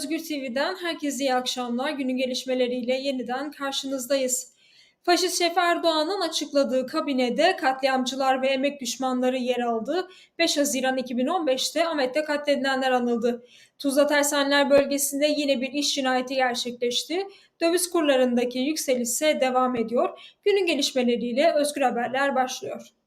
Özgür TV'den herkese iyi akşamlar. Günün gelişmeleriyle yeniden karşınızdayız. Faşist Şef Erdoğan'ın açıkladığı kabinede katliamcılar ve emek düşmanları yer aldı. 5 Haziran 2015'te Ahmet'te katledilenler anıldı. Tuzla Tersaneler bölgesinde yine bir iş cinayeti gerçekleşti. Döviz kurlarındaki yükseliş ise devam ediyor. Günün gelişmeleriyle Özgür Haberler başlıyor.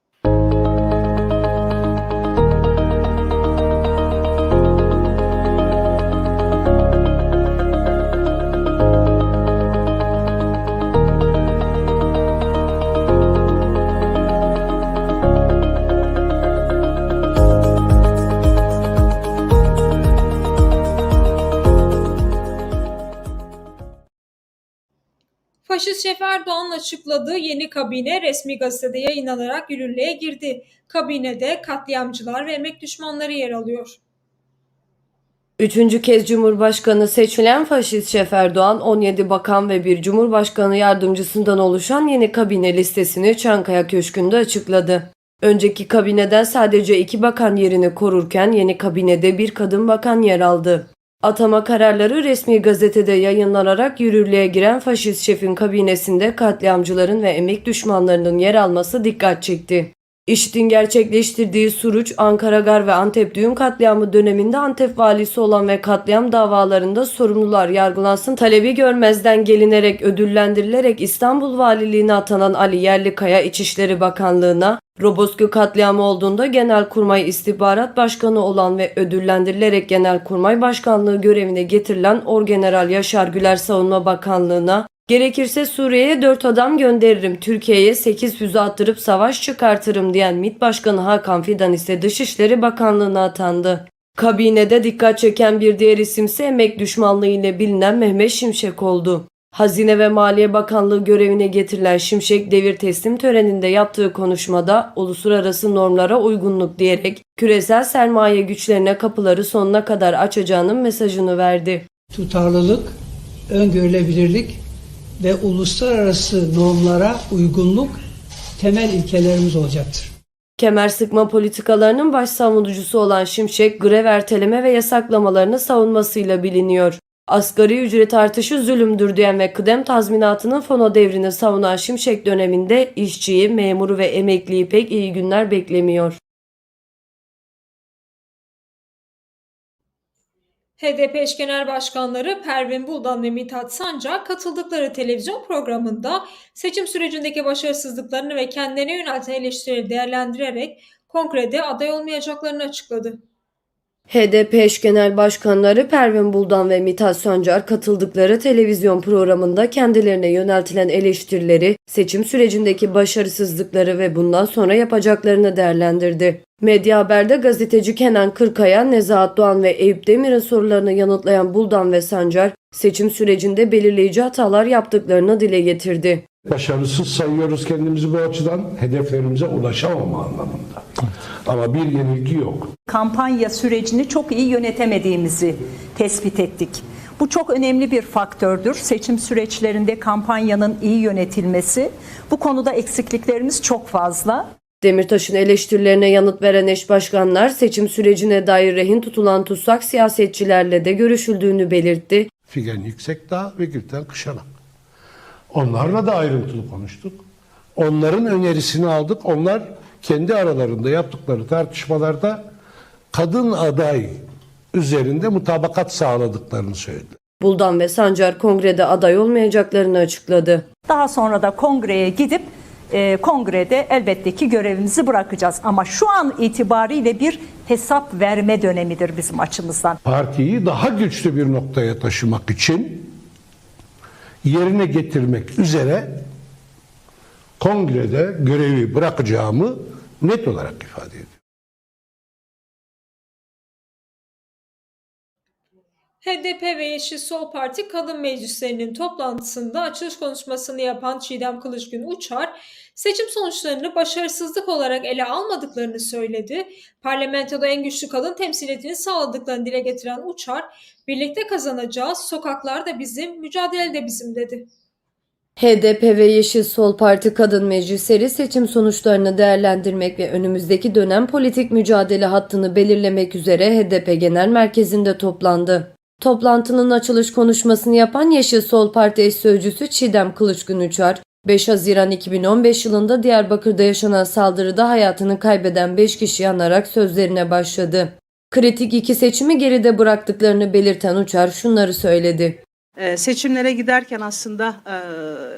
Faşist Şef Erdoğan'ın açıkladığı yeni kabine resmi gazetede yayınlanarak yürürlüğe girdi. Kabinede katliamcılar ve emek düşmanları yer alıyor. Üçüncü kez Cumhurbaşkanı seçilen faşist Şef Erdoğan 17 bakan ve bir Cumhurbaşkanı yardımcısından oluşan yeni kabine listesini Çankaya Köşkü'nde açıkladı. Önceki kabineden sadece iki bakan yerini korurken yeni kabinede bir kadın bakan yer aldı. Atama kararları resmi gazetede yayınlanarak yürürlüğe giren faşist şefin kabinesinde katliamcıların ve emek düşmanlarının yer alması dikkat çekti. İşit'in gerçekleştirdiği Suruç, Ankara Gar ve Antep düğün katliamı döneminde Antep valisi olan ve katliam davalarında sorumlular yargılansın talebi görmezden gelinerek ödüllendirilerek İstanbul Valiliğine atanan Ali Yerlikaya İçişleri Bakanlığı'na, Roboski katliamı olduğunda Genelkurmay İstihbarat Başkanı olan ve ödüllendirilerek Genelkurmay Başkanlığı görevine getirilen Orgeneral Yaşar Güler Savunma Bakanlığı'na, Gerekirse Suriye'ye 4 adam gönderirim, Türkiye'ye 8 füze attırıp savaş çıkartırım diyen MİT Başkanı Hakan Fidan ise Dışişleri Bakanlığı'na atandı. Kabinede dikkat çeken bir diğer isimse emek düşmanlığı ile bilinen Mehmet Şimşek oldu. Hazine ve Maliye Bakanlığı görevine getirilen Şimşek devir teslim töreninde yaptığı konuşmada uluslararası normlara uygunluk diyerek küresel sermaye güçlerine kapıları sonuna kadar açacağının mesajını verdi. tutarlılık, öngörülebilirlik ve uluslararası normlara uygunluk temel ilkelerimiz olacaktır. Kemer sıkma politikalarının baş savunucusu olan Şimşek, grev erteleme ve yasaklamalarını savunmasıyla biliniyor. Asgari ücret artışı zulümdür diyen ve kıdem tazminatının fono devrini savunan Şimşek döneminde işçiyi, memuru ve emekliyi pek iyi günler beklemiyor. HDP eş genel başkanları Pervin Buldan ve Mithat Sancar katıldıkları televizyon programında seçim sürecindeki başarısızlıklarını ve kendilerine yönelten eleştirileri değerlendirerek kongrede aday olmayacaklarını açıkladı. HDP eş genel başkanları Pervin Buldan ve Mithat Sancar katıldıkları televizyon programında kendilerine yöneltilen eleştirileri, seçim sürecindeki başarısızlıkları ve bundan sonra yapacaklarını değerlendirdi. Medya Haber'de gazeteci Kenan Kırkaya, Nezahat Doğan ve Eyüp Demir'in sorularını yanıtlayan Buldan ve Sancar, seçim sürecinde belirleyici hatalar yaptıklarını dile getirdi. Başarısız sayıyoruz kendimizi bu açıdan hedeflerimize ulaşamama anlamında. Ama bir yenilgi yok. kampanya sürecini çok iyi yönetemediğimizi tespit ettik. Bu çok önemli bir faktördür. Seçim süreçlerinde kampanyanın iyi yönetilmesi. Bu konuda eksikliklerimiz çok fazla. Demirtaş'ın eleştirilerine yanıt veren eş başkanlar seçim sürecine dair rehin tutulan tutsak siyasetçilerle de görüşüldüğünü belirtti. Figen Yüksekdağ ve Gülten Kışanak. Onlarla da ayrıntılı konuştuk. Onların önerisini aldık. Onlar kendi aralarında yaptıkları tartışmalarda kadın aday üzerinde mutabakat sağladıklarını söyledi. Buldan ve Sancar kongrede aday olmayacaklarını açıkladı. Daha sonra da kongreye gidip e, kongrede elbette ki görevimizi bırakacağız. Ama şu an itibariyle bir hesap verme dönemidir bizim açımızdan. Partiyi daha güçlü bir noktaya taşımak için yerine getirmek üzere kongrede görevi bırakacağımı net olarak ifade ediyorum. HDP ve Yeşil Sol Parti kadın meclislerinin toplantısında açılış konuşmasını yapan Çiğdem Kılıçgün Uçar, seçim sonuçlarını başarısızlık olarak ele almadıklarını söyledi. Parlamentoda en güçlü kadın temsiliyetini sağladıklarını dile getiren Uçar, birlikte kazanacağız, sokaklar da bizim, mücadele de bizim dedi. HDP ve Yeşil Sol Parti kadın meclisleri seçim sonuçlarını değerlendirmek ve önümüzdeki dönem politik mücadele hattını belirlemek üzere HDP Genel Merkezi'nde toplandı. Toplantının açılış konuşmasını yapan Yeşil Sol Parti eş sözcüsü Çiğdem Kılıçgün Uçar, 5 Haziran 2015 yılında Diyarbakır'da yaşanan saldırıda hayatını kaybeden 5 kişi yanarak sözlerine başladı. Kritik iki seçimi geride bıraktıklarını belirten Uçar şunları söyledi. Ee, Seçimlere giderken aslında e,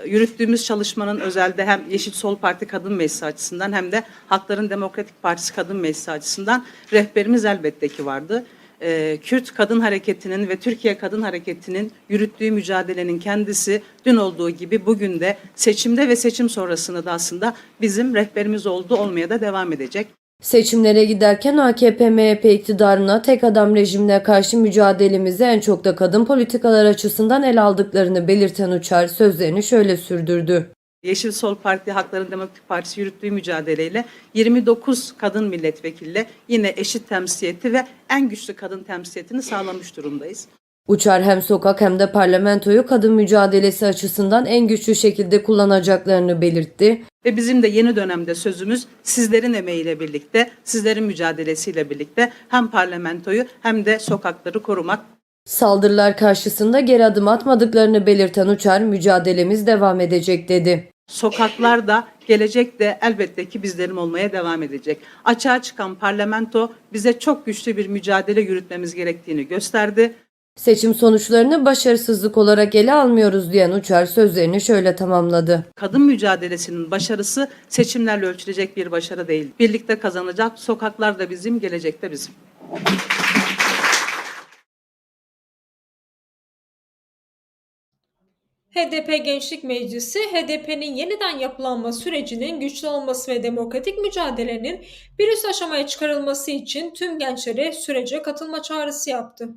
yürüttüğümüz çalışmanın özelde hem Yeşil Sol Parti Kadın Meclisi açısından hem de Hakların Demokratik Partisi Kadın Meclisi açısından rehberimiz elbette ki vardı. Ee, Kürt Kadın Hareketi'nin ve Türkiye Kadın Hareketi'nin yürüttüğü mücadelenin kendisi dün olduğu gibi bugün de seçimde ve seçim sonrasında da aslında bizim rehberimiz oldu olmaya da devam edecek. Seçimlere giderken AKP-MHP iktidarına tek adam rejimine karşı mücadelemizi en çok da kadın politikalar açısından ele aldıklarını belirten Uçar sözlerini şöyle sürdürdü. Yeşil Sol Parti, Hakların Demokratik Partisi yürüttüğü mücadeleyle 29 kadın milletvekiliyle yine eşit temsiliyeti ve en güçlü kadın temsiliyetini sağlamış durumdayız. Uçar hem sokak hem de parlamentoyu kadın mücadelesi açısından en güçlü şekilde kullanacaklarını belirtti. Ve bizim de yeni dönemde sözümüz sizlerin emeğiyle birlikte, sizlerin mücadelesiyle birlikte hem parlamentoyu hem de sokakları korumak. Saldırılar karşısında geri adım atmadıklarını belirten Uçar mücadelemiz devam edecek dedi. Sokaklar da gelecek de elbette ki bizlerin olmaya devam edecek. Açığa çıkan parlamento bize çok güçlü bir mücadele yürütmemiz gerektiğini gösterdi. Seçim sonuçlarını başarısızlık olarak ele almıyoruz diyen Uçar sözlerini şöyle tamamladı. Kadın mücadelesinin başarısı seçimlerle ölçülecek bir başarı değil. Birlikte kazanacak sokaklar da bizim, gelecek de bizim. HDP Gençlik Meclisi, HDP'nin yeniden yapılanma sürecinin güçlü olması ve demokratik mücadelenin bir üst aşamaya çıkarılması için tüm gençlere sürece katılma çağrısı yaptı.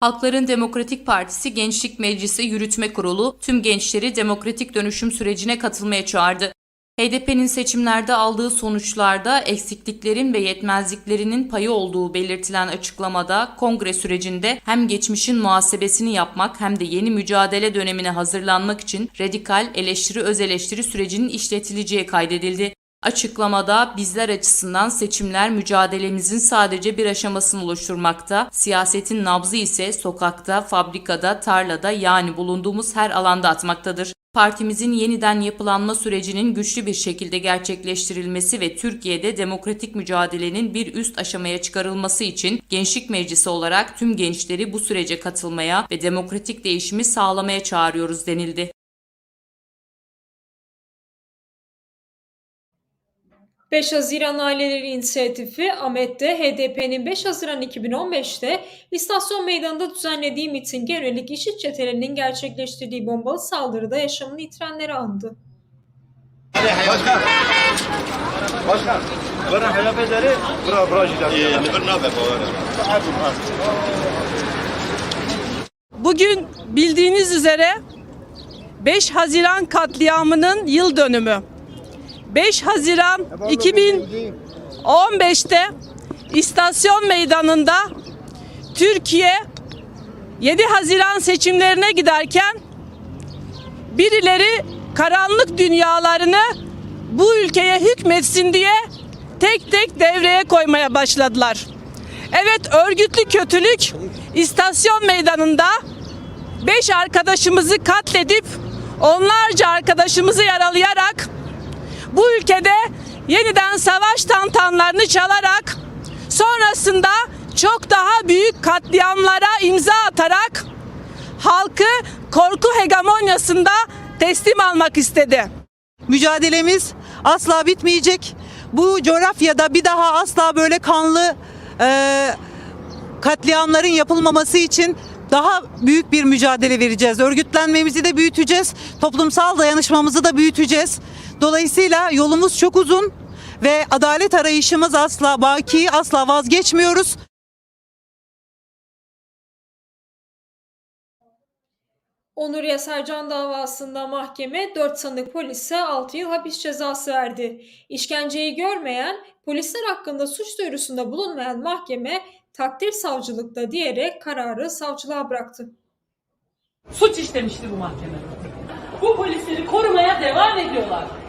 Halkların Demokratik Partisi Gençlik Meclisi Yürütme Kurulu tüm gençleri demokratik dönüşüm sürecine katılmaya çağırdı. HDP'nin seçimlerde aldığı sonuçlarda eksikliklerin ve yetmezliklerinin payı olduğu belirtilen açıklamada kongre sürecinde hem geçmişin muhasebesini yapmak hem de yeni mücadele dönemine hazırlanmak için radikal eleştiri öz eleştiri sürecinin işletileceği kaydedildi. Açıklamada bizler açısından seçimler mücadelemizin sadece bir aşamasını oluşturmakta, siyasetin nabzı ise sokakta, fabrikada, tarlada yani bulunduğumuz her alanda atmaktadır. Partimizin yeniden yapılanma sürecinin güçlü bir şekilde gerçekleştirilmesi ve Türkiye'de demokratik mücadelenin bir üst aşamaya çıkarılması için Gençlik Meclisi olarak tüm gençleri bu sürece katılmaya ve demokratik değişimi sağlamaya çağırıyoruz denildi. 5 Haziran Aileleri İnisiyatifi Ahmet'te HDP'nin 5 Haziran 2015'te İstasyon Meydanı'nda düzenlediği mitinge yönelik IŞİD çetelerinin gerçekleştirdiği bombalı saldırıda yaşamını yitirenleri andı. Başkan, bana bura bura gidelim. Bugün bildiğiniz üzere 5 Haziran katliamının yıl dönümü. 5 Haziran 2015'te istasyon meydanında Türkiye 7 Haziran seçimlerine giderken birileri karanlık dünyalarını bu ülkeye hükmetsin diye tek tek devreye koymaya başladılar. Evet örgütlü kötülük istasyon meydanında beş arkadaşımızı katledip onlarca arkadaşımızı yaralayarak bu ülkede yeniden savaş tantanlarını çalarak sonrasında çok daha büyük katliamlara imza atarak halkı korku hegemonyasında teslim almak istedi. mücadelemiz asla bitmeyecek. Bu coğrafyada bir daha asla böyle kanlı e, katliamların yapılmaması için daha büyük bir mücadele vereceğiz. Örgütlenmemizi de büyüteceğiz. Toplumsal dayanışmamızı da büyüteceğiz. Dolayısıyla yolumuz çok uzun ve adalet arayışımız asla baki, asla vazgeçmiyoruz. Onur Yasercan davasında mahkeme 4 sanık polise 6 yıl hapis cezası verdi. İşkenceyi görmeyen, polisler hakkında suç duyurusunda bulunmayan mahkeme takdir savcılıkta diyerek kararı savcılığa bıraktı. suç işlemişti bu mahkeme. Bu polisleri korumaya devam ediyorlar.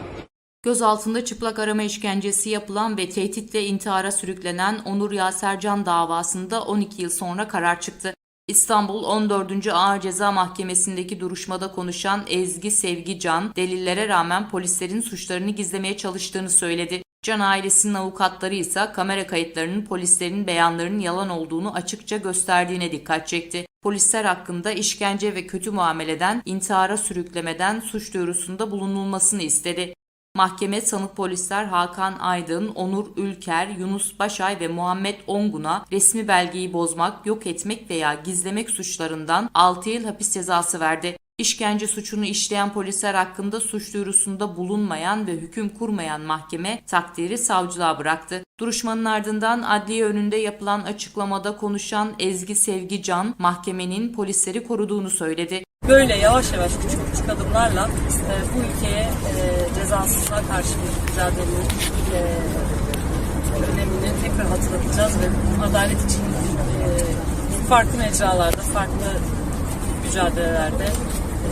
Gözaltında çıplak arama işkencesi yapılan ve tehditle intihara sürüklenen Onur Yasercan davasında 12 yıl sonra karar çıktı. İstanbul 14. Ağır Ceza Mahkemesi'ndeki duruşmada konuşan Ezgi Sevgi Can, delillere rağmen polislerin suçlarını gizlemeye çalıştığını söyledi. Can ailesinin avukatları ise kamera kayıtlarının polislerin beyanlarının yalan olduğunu açıkça gösterdiğine dikkat çekti. Polisler hakkında işkence ve kötü muameleden, intihara sürüklemeden suç duyurusunda bulunulmasını istedi. Mahkeme sanık polisler Hakan Aydın, Onur Ülker, Yunus Başay ve Muhammed Ongun'a resmi belgeyi bozmak, yok etmek veya gizlemek suçlarından 6 yıl hapis cezası verdi. İşkence suçunu işleyen polisler hakkında suç duyurusunda bulunmayan ve hüküm kurmayan mahkeme takdiri savcılığa bıraktı. Duruşmanın ardından adliye önünde yapılan açıklamada konuşan Ezgi Sevgi Can, mahkemenin polisleri koruduğunu söyledi. Böyle yavaş yavaş küçük küçük adımlarla e, bu ülkeye e, cezasızlığa karşı bir mücadelenin e, önemini tekrar hatırlatacağız ve adalet için e, farklı mecralarda, farklı mücadelelerde e,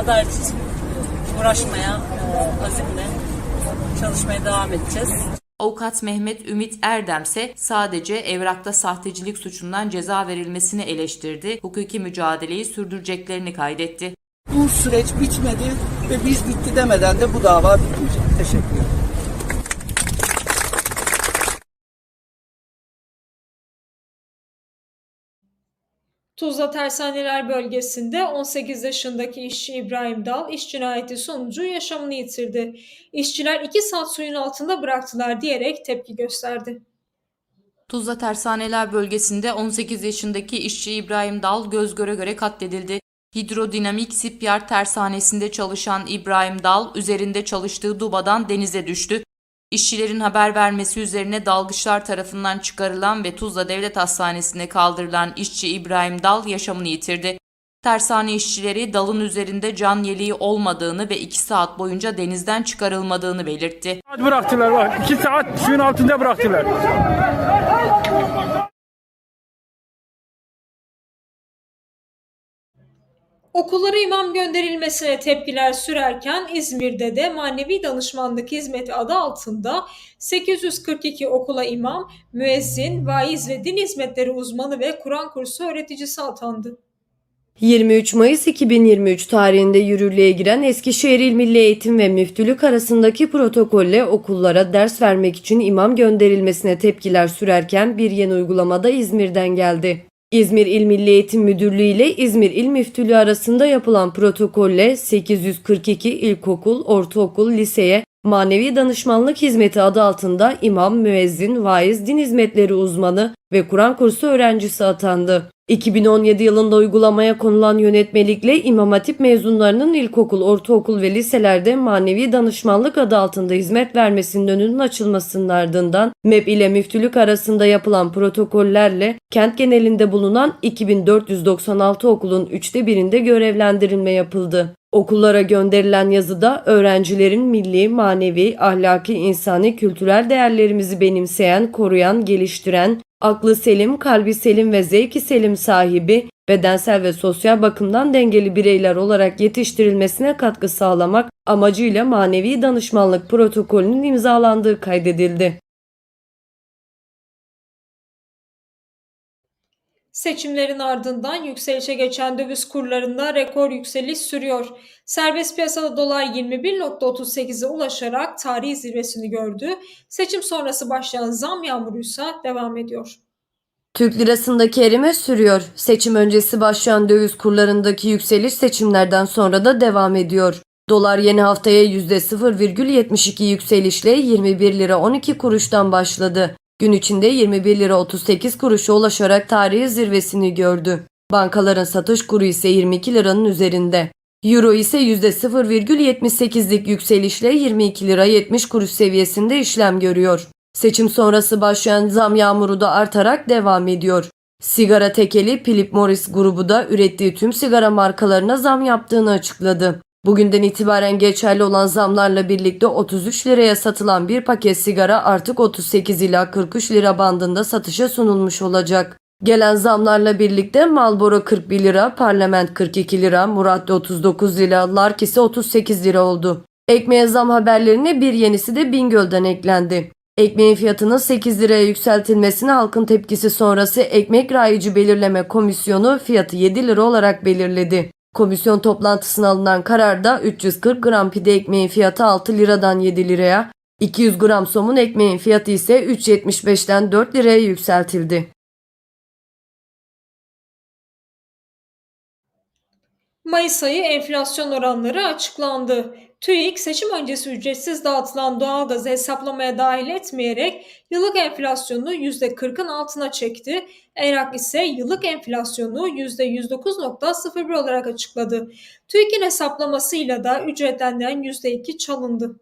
adalet için uğraşmaya e, azimle çalışmaya devam edeceğiz. Avukat Mehmet Ümit Erdemse sadece evrakta sahtecilik suçundan ceza verilmesini eleştirdi, hukuki mücadeleyi sürdüreceklerini kaydetti. Bu süreç bitmedi ve biz bitti demeden de bu dava bitmeyecek. Teşekkür ederim. Tuzla Tersaneler bölgesinde 18 yaşındaki işçi İbrahim Dal iş cinayeti sonucu yaşamını yitirdi. İşçiler 2 saat suyun altında bıraktılar diyerek tepki gösterdi. Tuzla Tersaneler bölgesinde 18 yaşındaki işçi İbrahim Dal göz göre göre katledildi. Hidrodinamik Sipyar tersanesinde çalışan İbrahim Dal üzerinde çalıştığı dubadan denize düştü. İşçilerin haber vermesi üzerine dalgıçlar tarafından çıkarılan ve Tuzla Devlet Hastanesi'ne kaldırılan işçi İbrahim Dal yaşamını yitirdi. Tersane işçileri dalın üzerinde can yeleği olmadığını ve 2 saat boyunca denizden çıkarılmadığını belirtti. Bıraktılar bak. iki saat suyun altında bıraktılar. Okullara imam gönderilmesine tepkiler sürerken İzmir'de de manevi danışmanlık hizmeti adı altında 842 okula imam, müezzin, vaiz ve din hizmetleri uzmanı ve Kur'an kursu öğreticisi atandı. 23 Mayıs 2023 tarihinde yürürlüğe giren Eskişehir İl Milli Eğitim ve Müftülük arasındaki protokolle okullara ders vermek için imam gönderilmesine tepkiler sürerken bir yeni uygulamada İzmir'den geldi. İzmir İl Milli Eğitim Müdürlüğü ile İzmir İl Müftülüğü arasında yapılan protokolle 842 ilkokul, ortaokul, liseye manevi danışmanlık hizmeti adı altında imam, müezzin, vaiz, din hizmetleri uzmanı ve Kur'an kursu öğrencisi atandı. 2017 yılında uygulamaya konulan yönetmelikle İmam Hatip mezunlarının ilkokul, ortaokul ve liselerde manevi danışmanlık adı altında hizmet vermesinin önünün açılmasının ardından MEP ile müftülük arasında yapılan protokollerle kent genelinde bulunan 2496 okulun üçte birinde görevlendirilme yapıldı. Okullara gönderilen yazıda öğrencilerin milli, manevi, ahlaki, insani, kültürel değerlerimizi benimseyen, koruyan, geliştiren, aklı selim, kalbi selim ve zevki selim sahibi, bedensel ve sosyal bakımdan dengeli bireyler olarak yetiştirilmesine katkı sağlamak amacıyla manevi danışmanlık protokolünün imzalandığı kaydedildi. Seçimlerin ardından yükselişe geçen döviz kurlarında rekor yükseliş sürüyor. Serbest piyasada dolar 21.38'e ulaşarak tarihi zirvesini gördü. Seçim sonrası başlayan zam yağmuruysa devam ediyor. Türk lirasındaki erime sürüyor. Seçim öncesi başlayan döviz kurlarındaki yükseliş seçimlerden sonra da devam ediyor. Dolar yeni haftaya %0,72 yükselişle 21 lira 12 kuruştan başladı. Gün içinde 21 lira 38 kuruşa ulaşarak tarihi zirvesini gördü. Bankaların satış kuru ise 22 liranın üzerinde. Euro ise %0,78'lik yükselişle 22 lira 70 kuruş seviyesinde işlem görüyor. Seçim sonrası başlayan zam yağmuru da artarak devam ediyor. Sigara tekeli Philip Morris grubu da ürettiği tüm sigara markalarına zam yaptığını açıkladı. Bugünden itibaren geçerli olan zamlarla birlikte 33 liraya satılan bir paket sigara artık 38 ila 43 lira bandında satışa sunulmuş olacak. Gelen zamlarla birlikte Marlboro 41 lira, Parlament 42 lira, Murat 39 lira, Lark ise 38 lira oldu. Ekmeğe zam haberlerine bir yenisi de Bingöl'den eklendi. Ekmeğin fiyatının 8 liraya yükseltilmesine halkın tepkisi sonrası Ekmek Rayici Belirleme Komisyonu fiyatı 7 lira olarak belirledi. Komisyon toplantısına alınan kararda 340 gram pide ekmeğin fiyatı 6 liradan 7 liraya, 200 gram somun ekmeğin fiyatı ise 3.75'ten 4 liraya yükseltildi. Mayıs ayı enflasyon oranları açıklandı. TÜİK seçim öncesi ücretsiz dağıtılan doğalgazı hesaplamaya dahil etmeyerek yıllık enflasyonu %40'ın altına çekti. ENAK ise yıllık enflasyonu %109.01 olarak açıkladı. TÜİK'in hesaplamasıyla da ücretlenden %2 çalındı.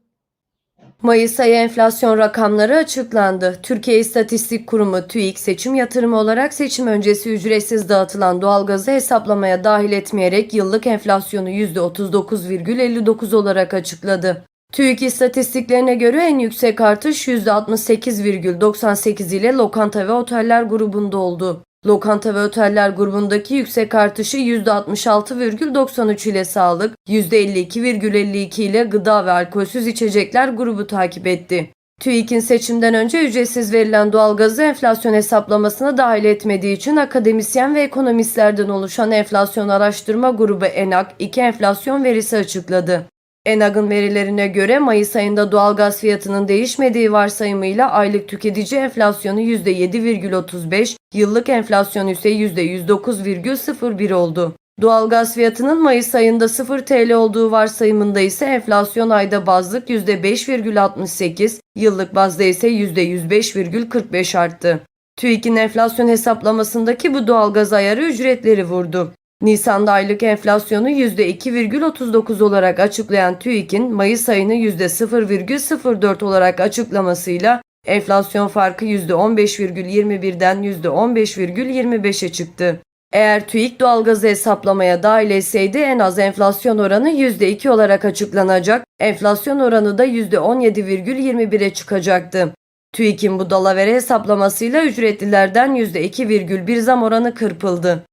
Mayıs ayı enflasyon rakamları açıklandı. Türkiye İstatistik Kurumu TÜİK seçim yatırımı olarak seçim öncesi ücretsiz dağıtılan doğalgazı hesaplamaya dahil etmeyerek yıllık enflasyonu %39,59 olarak açıkladı. TÜİK istatistiklerine göre en yüksek artış %68,98 ile lokanta ve oteller grubunda oldu. Lokanta ve oteller grubundaki yüksek artışı %66,93 ile sağlık, %52,52 ile gıda ve alkolsüz içecekler grubu takip etti. TÜİK'in seçimden önce ücretsiz verilen doğalgazı enflasyon hesaplamasına dahil etmediği için akademisyen ve ekonomistlerden oluşan enflasyon araştırma grubu ENAK iki enflasyon verisi açıkladı. ENAG'ın verilerine göre Mayıs ayında doğalgaz fiyatının değişmediği varsayımıyla aylık tüketici enflasyonu %7,35, yıllık enflasyon ise %109,01 oldu. Doğalgaz fiyatının Mayıs ayında 0 TL olduğu varsayımında ise enflasyon ayda bazlık %5,68, yıllık bazda ise %105,45 arttı. TÜİK'in enflasyon hesaplamasındaki bu doğalgaz ayarı ücretleri vurdu. Nisan'da aylık enflasyonu %2,39 olarak açıklayan TÜİK'in Mayıs ayını %0,04 olarak açıklamasıyla enflasyon farkı %15,21'den %15,25'e çıktı. Eğer TÜİK doğalgazı hesaplamaya dahil etseydi en az enflasyon oranı %2 olarak açıklanacak, enflasyon oranı da %17,21'e çıkacaktı. TÜİK'in bu dalavere hesaplamasıyla ücretlilerden %2,1 zam oranı kırpıldı.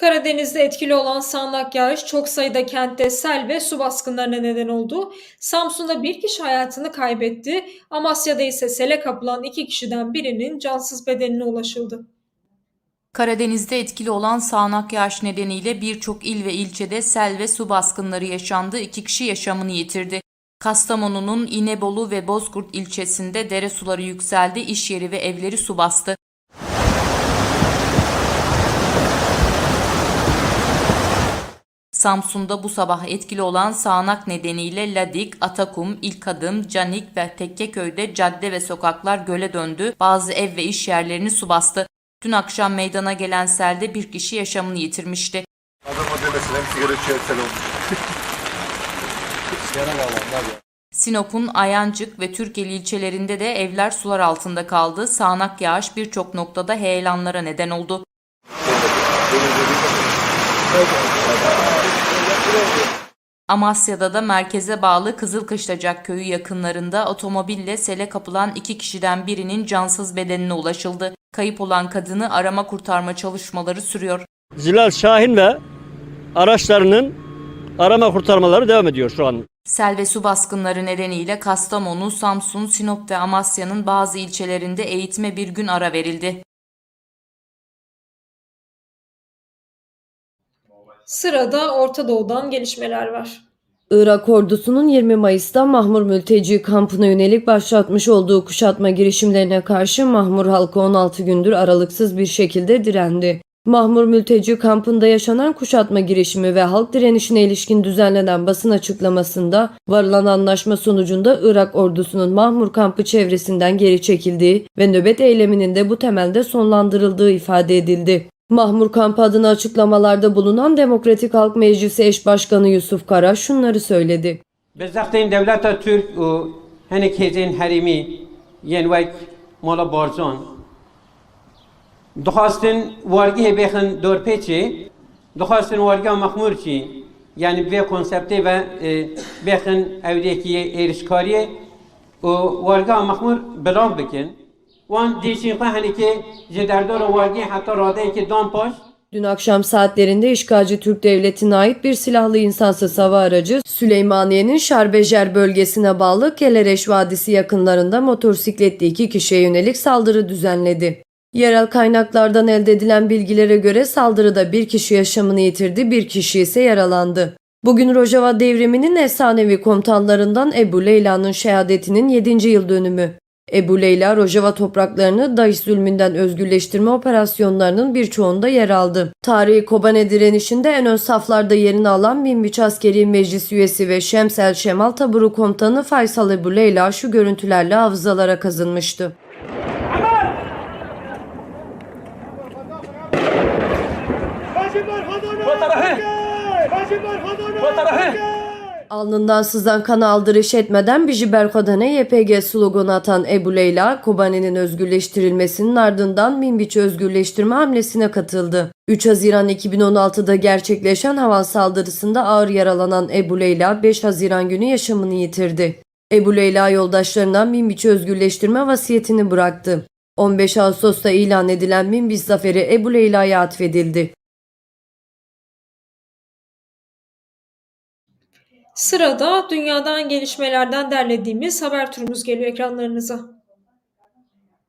Karadeniz'de etkili olan sağanak yağış çok sayıda kentte sel ve su baskınlarına neden oldu. Samsun'da bir kişi hayatını kaybetti. Amasya'da ise sele kapılan iki kişiden birinin cansız bedenine ulaşıldı. Karadeniz'de etkili olan sağanak yağış nedeniyle birçok il ve ilçede sel ve su baskınları yaşandı. İki kişi yaşamını yitirdi. Kastamonu'nun İnebolu ve Bozkurt ilçesinde dere suları yükseldi, iş yeri ve evleri su bastı. Samsun'da bu sabah etkili olan sağanak nedeniyle Ladik, Atakum, İlkadım, Canik ve Tekkeköy'de cadde ve sokaklar göle döndü. Bazı ev ve iş yerlerini su bastı. Dün akşam meydana gelen selde bir kişi yaşamını yitirmişti. Sinop'un Ayancık ve Türkeli ilçelerinde de evler sular altında kaldı. Sağanak yağış birçok noktada heyelanlara neden oldu. Amasya'da da merkeze bağlı Kızılkışlacak köyü yakınlarında otomobille sele kapılan iki kişiden birinin cansız bedenine ulaşıldı. Kayıp olan kadını arama kurtarma çalışmaları sürüyor. Zilal Şahin ve araçlarının arama kurtarmaları devam ediyor şu an. Sel ve su baskınları nedeniyle Kastamonu, Samsun, Sinop ve Amasya'nın bazı ilçelerinde eğitime bir gün ara verildi. Sırada Orta Doğu'dan gelişmeler var. Irak ordusunun 20 Mayıs'ta Mahmur mülteci kampına yönelik başlatmış olduğu kuşatma girişimlerine karşı Mahmur halkı 16 gündür aralıksız bir şekilde direndi. Mahmur mülteci kampında yaşanan kuşatma girişimi ve halk direnişine ilişkin düzenlenen basın açıklamasında varılan anlaşma sonucunda Irak ordusunun Mahmur kampı çevresinden geri çekildiği ve nöbet eyleminin de bu temelde sonlandırıldığı ifade edildi. Mahmur Kamp adına açıklamalarda bulunan Demokratik Halk Meclisi eş başkanı Yusuf Kara şunları söyledi. Biz zaten devleta Türk u hani kezin harimi yenvek mola borzon. Duhastin vargi behin dörpeçi, duhastin vargi mahmur çi. Yani bir konsepti ve e, behin evdeki erişkariye. O varga mahmur belag bikin. وان دیشین که هنی که جدردار وارگی حتی راده که دام پاش Dün akşam saatlerinde işgalci Türk Devleti'ne ait bir silahlı insansız hava aracı Süleymaniye'nin Şarbejer bölgesine bağlı Kelereş Vadisi yakınlarında motosikletli iki kişiye yönelik saldırı düzenledi. Yerel kaynaklardan elde edilen bilgilere göre saldırıda bir kişi yaşamını yitirdi, bir kişi ise yaralandı. Bugün Rojava devriminin efsanevi komutanlarından Ebu Leyla'nın şehadetinin 7. yıl dönümü. Ebu Leyla Rojava topraklarını DAEŞ zulmünden özgürleştirme operasyonlarının birçoğunda yer aldı. Tarihi Kobane direnişinde en ön saflarda yerini alan Minbiç Askeri Meclis üyesi ve Şemsel Şemal Taburu Komutanı Faysal Ebu Leyla şu görüntülerle hafızalara kazınmıştı. Alnından sızan kana aldırış etmeden Bijiber Kodane YPG sloganı atan Ebu Leyla, Kobane'nin özgürleştirilmesinin ardından Minbiç özgürleştirme hamlesine katıldı. 3 Haziran 2016'da gerçekleşen hava saldırısında ağır yaralanan Ebu Leyla 5 Haziran günü yaşamını yitirdi. Ebu Leyla yoldaşlarına Minbiç'i özgürleştirme vasiyetini bıraktı. 15 Ağustos'ta ilan edilen Minbiç zaferi Ebu Leyla'ya atfedildi. Sırada dünyadan gelişmelerden derlediğimiz haber turumuz geliyor ekranlarınıza.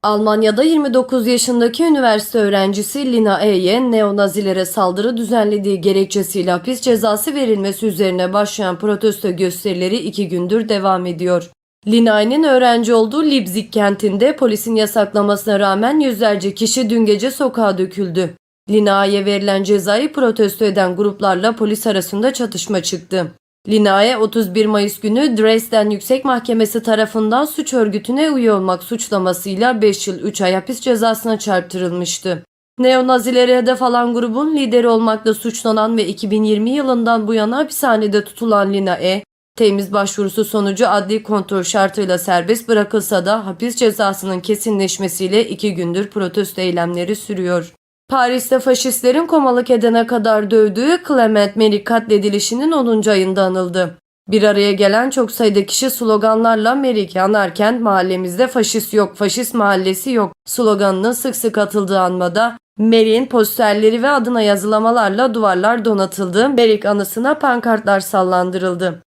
Almanya'da 29 yaşındaki üniversite öğrencisi Lina E'ye neonazilere saldırı düzenlediği gerekçesiyle hapis cezası verilmesi üzerine başlayan protesto gösterileri iki gündür devam ediyor. Lina'nın öğrenci olduğu Leipzig kentinde polisin yasaklamasına rağmen yüzlerce kişi dün gece sokağa döküldü. Lina'ya verilen cezayı protesto eden gruplarla polis arasında çatışma çıktı. Linae 31 Mayıs günü Dresden Yüksek Mahkemesi tarafından suç örgütüne üye olmak suçlamasıyla 5 yıl 3 ay hapis cezasına çarptırılmıştı. Neonazileri hedef alan grubun lideri olmakla suçlanan ve 2020 yılından bu yana hapishanede tutulan Linae, temiz başvurusu sonucu adli kontrol şartıyla serbest bırakılsa da hapis cezasının kesinleşmesiyle iki gündür protesto eylemleri sürüyor. Paris'te faşistlerin komalık edene kadar dövdüğü Clement Meri katledilişinin 10. ayında anıldı. Bir araya gelen çok sayıda kişi sloganlarla Merik yanarken mahallemizde faşist yok, faşist mahallesi yok sloganının sık sık atıldığı anmada Merik'in posterleri ve adına yazılamalarla duvarlar donatıldı. Merik anısına pankartlar sallandırıldı.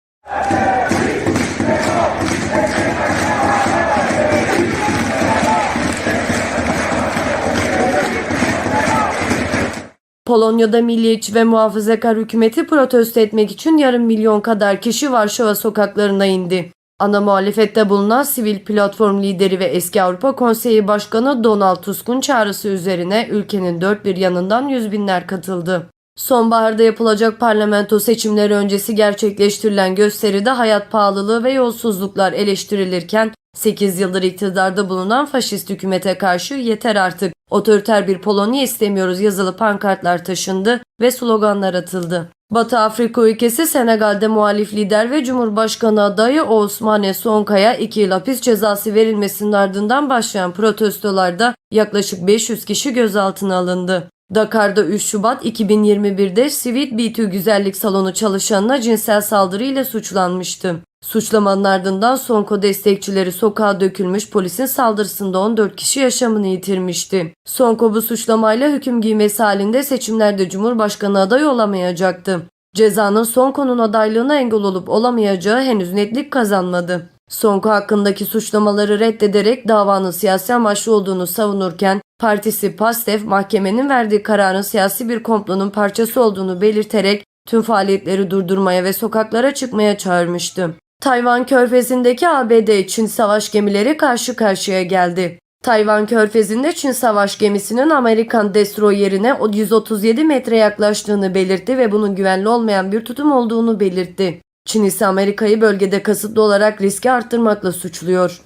Polonya'da milliyetçi ve muhafazakar hükümeti protesto etmek için yarım milyon kadar kişi Varşova sokaklarına indi. Ana muhalefette bulunan sivil platform lideri ve eski Avrupa Konseyi Başkanı Donald Tusk'un çağrısı üzerine ülkenin dört bir yanından yüz binler katıldı. Sonbaharda yapılacak parlamento seçimleri öncesi gerçekleştirilen gösteride hayat pahalılığı ve yolsuzluklar eleştirilirken 8 yıldır iktidarda bulunan faşist hükümete karşı yeter artık otoriter bir Polonya istemiyoruz yazılı pankartlar taşındı ve sloganlar atıldı. Batı Afrika ülkesi Senegal'de muhalif lider ve Cumhurbaşkanı adayı Ousmane Sonka'ya 2 yıl hapis cezası verilmesinin ardından başlayan protestolarda yaklaşık 500 kişi gözaltına alındı. Dakar'da 3 Şubat 2021'de Sweet B2 güzellik salonu çalışanına cinsel saldırı ile suçlanmıştı. Suçlamanın ardından Sonko destekçileri sokağa dökülmüş polisin saldırısında 14 kişi yaşamını yitirmişti. Sonko bu suçlamayla hüküm giymesi halinde seçimlerde Cumhurbaşkanı adayı olamayacaktı. Cezanın Sonko'nun adaylığına engel olup olamayacağı henüz netlik kazanmadı. Sonko hakkındaki suçlamaları reddederek davanın siyasi amaçlı olduğunu savunurken partisi PASTEF mahkemenin verdiği kararın siyasi bir komplonun parçası olduğunu belirterek tüm faaliyetleri durdurmaya ve sokaklara çıkmaya çağırmıştı. Tayvan körfezindeki ABD Çin savaş gemileri karşı karşıya geldi. Tayvan körfezinde Çin savaş gemisinin Amerikan destroyerine 137 metre yaklaştığını belirtti ve bunun güvenli olmayan bir tutum olduğunu belirtti. Çin ise Amerika'yı bölgede kasıtlı olarak riski arttırmakla suçluyor.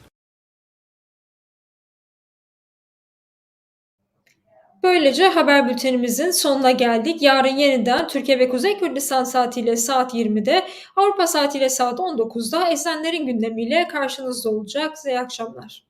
Böylece haber bültenimizin sonuna geldik. Yarın yeniden Türkiye ve Kuzey Kürdistan saatiyle saat 20'de, Avrupa saatiyle saat 19'da Esenlerin gündemiyle karşınızda olacak. Size iyi akşamlar.